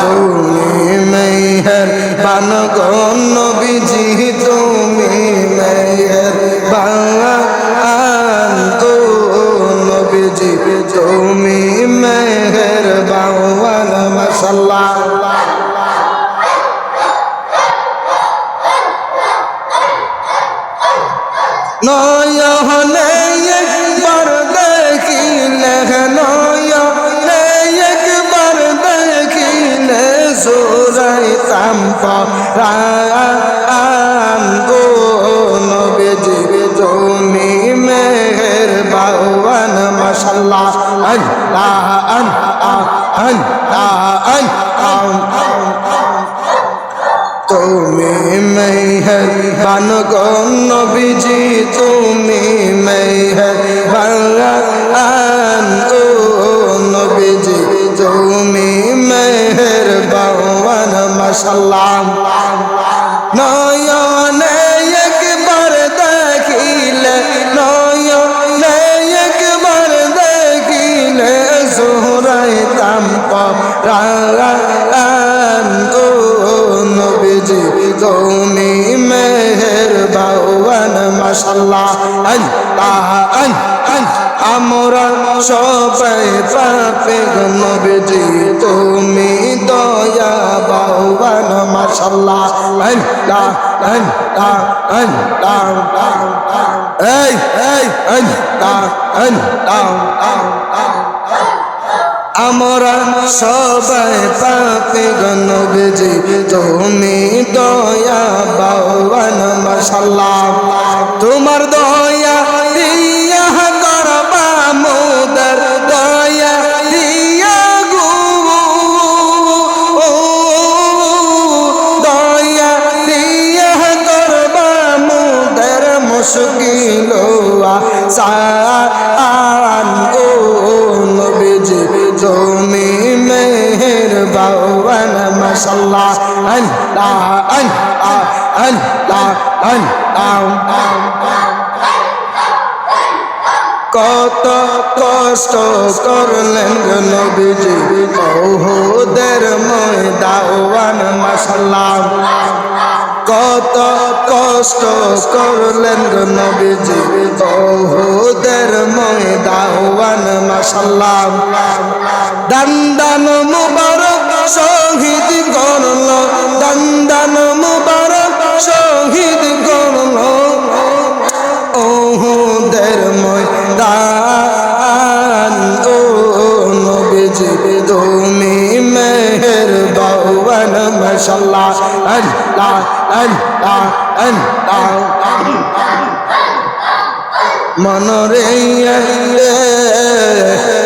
তুমি মেহের বান নবীজি, তুমি মেহের বান ও নবীজি, তুমি মেহের বাওয়ান মাসাল্লাহ নয়নে একবার দেখিলে নয়নে দেখিলে সুরাইতাম পান গো নবীজি, তুমি মেহের বাওয়ান মাশাল্লাহ আল্লাহ আল্লাহ আল্লাহ আল্লাহ তুমি মেহর বান গো নবীজি, তুমি মেহর জোহরাইতাম পান ও নবীজি তুমি মেহের বাওয়ান মাশাল্লাহ আল্লাহ আল্লাহ আমরা সবাই পাপে নবীজি, তুমি দয়া বাওয়ান মাশাল্লাহ আল্লাহ আল্লাহ আল্লাহ এই এই আল্লাহ আল্লাহ আমরা সবাই পাপে গণবেজি তুমি দয়া বাবান মশাল্লাহ তোমার দয়া দিয়া মাশাল্লাহ আল্লাহ আল্লাহ আল্লাহ আল্লাহ কত কষ্ট করলেন নবীজি। কৌহুদের ময়দাওয়ান মাশাল্লাহ কত কষ্ট করলেন নবীজি। কৌহুদের ময়দাওয়ান মাশাল্লাহ দান দান মুবারক শহীদ করল দান দান মুবারক, শহীদ করল ওহুদের ময়দান, ও নবীজি, তুমি মেহের বাওয়ান মাশাল্লাহ, আল্লাহ আল্লাহ আল্লাহ। মনরে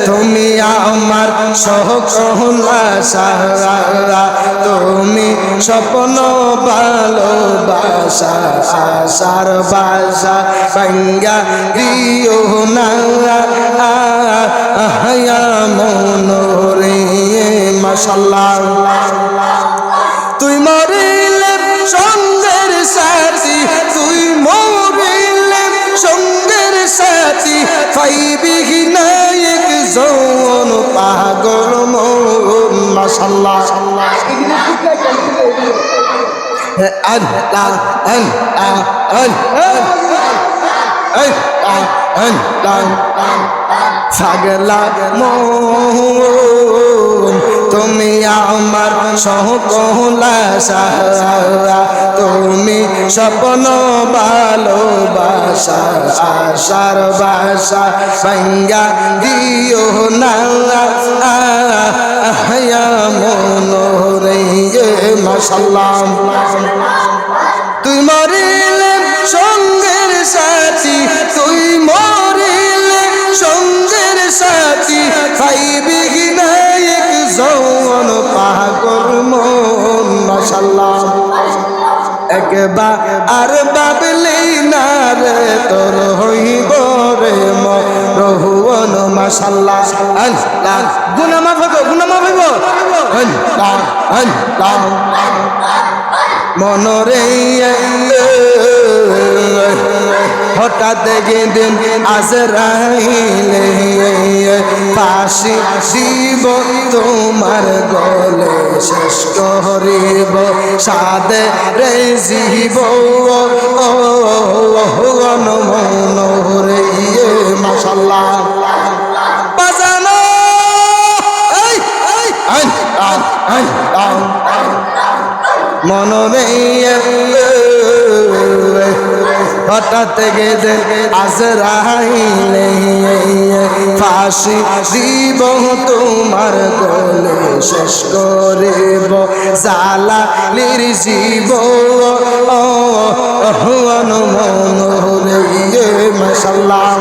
তুমি আমার সকলা সারা, তুমি স্বপ্ন ভালোবাসা, আশার বাসা বাঙ্গা দিও না। মনরে, মাশাল্লাহ। সাথী এক যৌন পাগল মন মাশাল্লাহ আল্লাহ আল্লাহ আল্লাহ পাগলা মন তুমি আমার সহ সারা তুমি স্বপ্ন ভালোবাসা আশার বাসা সঙ্গা দিও না আহয়া মন পাগল মন মাশাল্লাহ একবার আর বাবলি না রে, তোর হইব রে মরহুন মাশাল্লাহ গুনা মাফ গুনা মাফ মনরে হঠাৎ গেদিন আজরাইল পাশে শিব তোমার গলে শেষ করিব সাদে রে জীব ও হঠাৎ গেদে আজরাইলে ফাঁসি দিব তোমার গলে শেষ করিব জালা নির্জীব অনুমন রে মশাল্লাম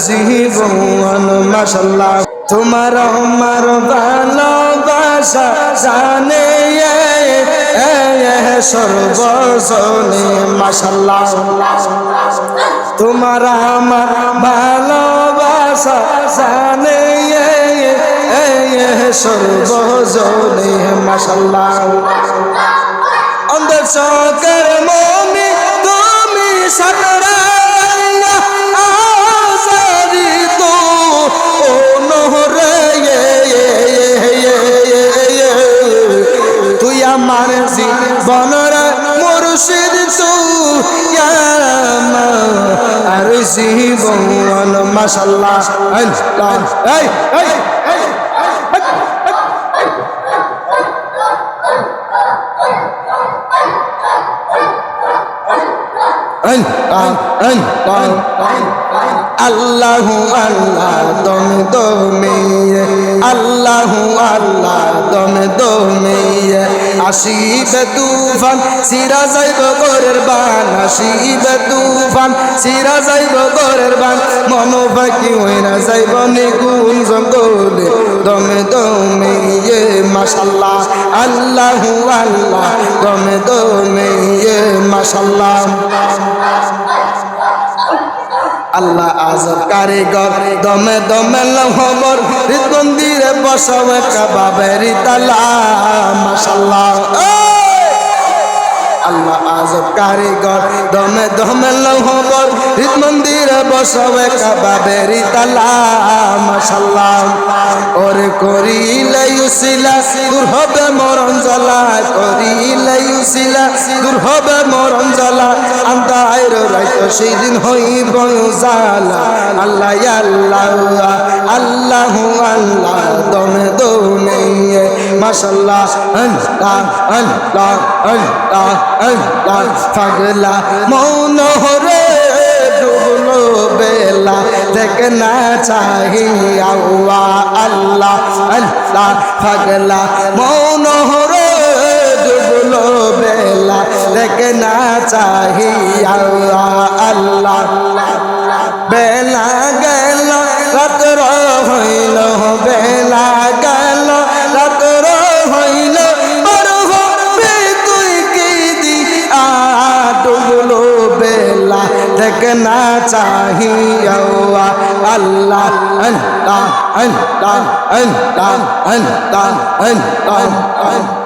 আমার জীবন মাশাল্লাহ তোমার আমার ভালোবাসা জানে সর্বজনে মাশাল্লাহ তোমার আমার ভালোবাসা জানে সর্বজনে মাশাল্লাহ অন্ধ চকের মমি তুমি সাকরা মাশাল্লাহ এই এই এই আল্লাহ আল্লাহ দমে দমে আল্লাহ আল্লাহ দমে দমে আসিবে তুফান, সিরা যাইব গোরের বান, আসিবে তুফান, সিরা যাইব গোরের বান মন ফাঁকি হইরা যাইব নিগুণ জঙ্গলে, দমে দমে মাশাল্লাহ, আল্লাহ আল্লাহ, দমে দমে মাশাল্লাহ। আল্লাহ আজব কারিগর। দমে দমে লহবর হৃদবন্দিরে বসব কাবাবের তালা মাশাল্লাহ আল্লাহ আজব কারিগর। দমে দমে লহবর হৃদ মন্দিরে বসবে কাবাবের তালা মাশাল্লাহ ওরে করিলে ইউসিলা দূর হবে মরণ জ্বালা করিলে ইউসিলা দূর হবে মরণ জ্বালা আন্দায়ের রাইতো সেই হইব জালা আল্লাহ আল্লাহ আল্লাহ আল্লাহ দমে দমে মাশাল্লাহ আল্লাহ আল্লাহ আল্লাহ আল্লাহ বেলা থেকে না চাহি আল্লাহ আল্লাহ আল্লাহ পাগলা মৌন হরে ডুবলো বেলা থেকে না চাহি আউয়া আল্লাহ। বেলা গেল, রাত্র হইল বেলা। বেলা না চাহি আল্লাহ আল্লাহ আল্লাহ আল্লাহ আল্লাহ আল্লাহ আল্লাহ এলা